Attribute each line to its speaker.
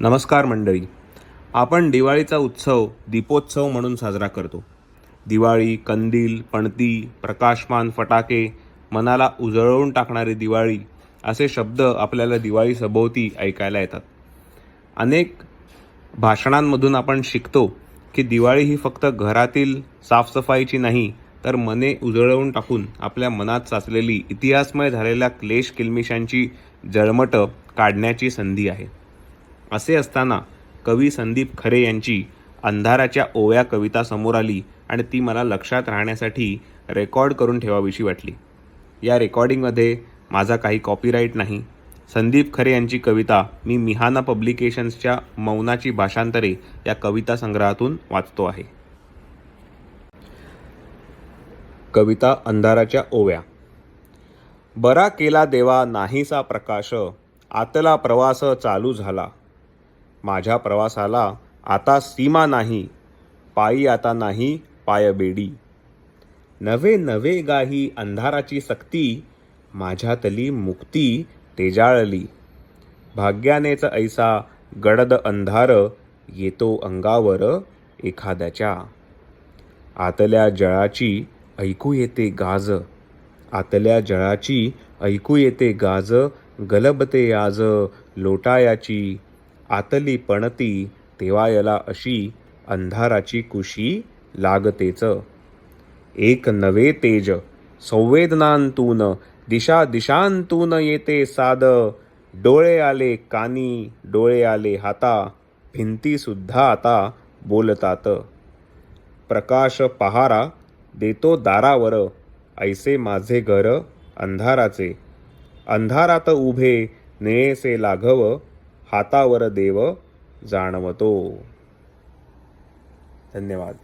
Speaker 1: नमस्कार मंडळी. आपण दिवाळीचा उत्सव दीपोत्सव म्हणून साजरा करतो. दिवाळी कंदील पणती प्रकाशमान फटाके मनाला उजळवून टाकणारी दिवाळी असे शब्द आपल्याला दिवाळी सभोवती ऐकायला येतात. अनेक भाषणांमधून आपण शिकतो की दिवाळी ही फक्त घरातील साफसफाईची नाही तर मने उजळवून टाकून आपल्या मनात साचलेली इतिहासमय झालेल्या क्लेश किलमिशांची जळमटं काढण्याची संधी आहे. असे असताना कवी संदीप खरे यांची अंधाराच्या ओव्या कविता समोर आली आणि ती मला लक्षात राहण्यासाठी रेकॉर्ड करून ठेवावीशी वाटली. या रेकॉर्डिंगमध्ये माझा काही कॉपीराईट नाही. संदीप खरे यांची कविता मी मिहाना पब्लिकेशन्सच्या मौनाची भाषांतरे या कविता संग्रहातून वाचतो आहे. कविता अंधाराच्या ओव्या. बरा केला देवा नाहीसा प्रकाश आतला प्रवास चालू झाला. माझ्या प्रवासाला आता सीमा नाही पायी आता नाही पायबेडी नवे नवे गाही अंधाराची सक्ती माझ्यातली मुक्ती तेजाळली. भाग्यानेच ऐसा गडद अंधार येतो अंगावर एखाद्याच्या. आतल्या जळाची ऐकू येते गाज आतल्या जळाची ऐकू येते गाज गलबते आज लोटायाची आतली पणती तेवायला अशी अंधाराची कुशी लागतेच. एक नवे तेज संवेदनांतून दिशा दिशांतून येते साद. डोळे आले कानी डोळे आले हाता भिंतीसुद्धा आता बोलतात. प्रकाश पहारा देतो दारावर ऐसे माझे घर अंधाराचे. अंधारात उभे निळेसे लाघव हातावर देव जाणवतो. धन्यवाद.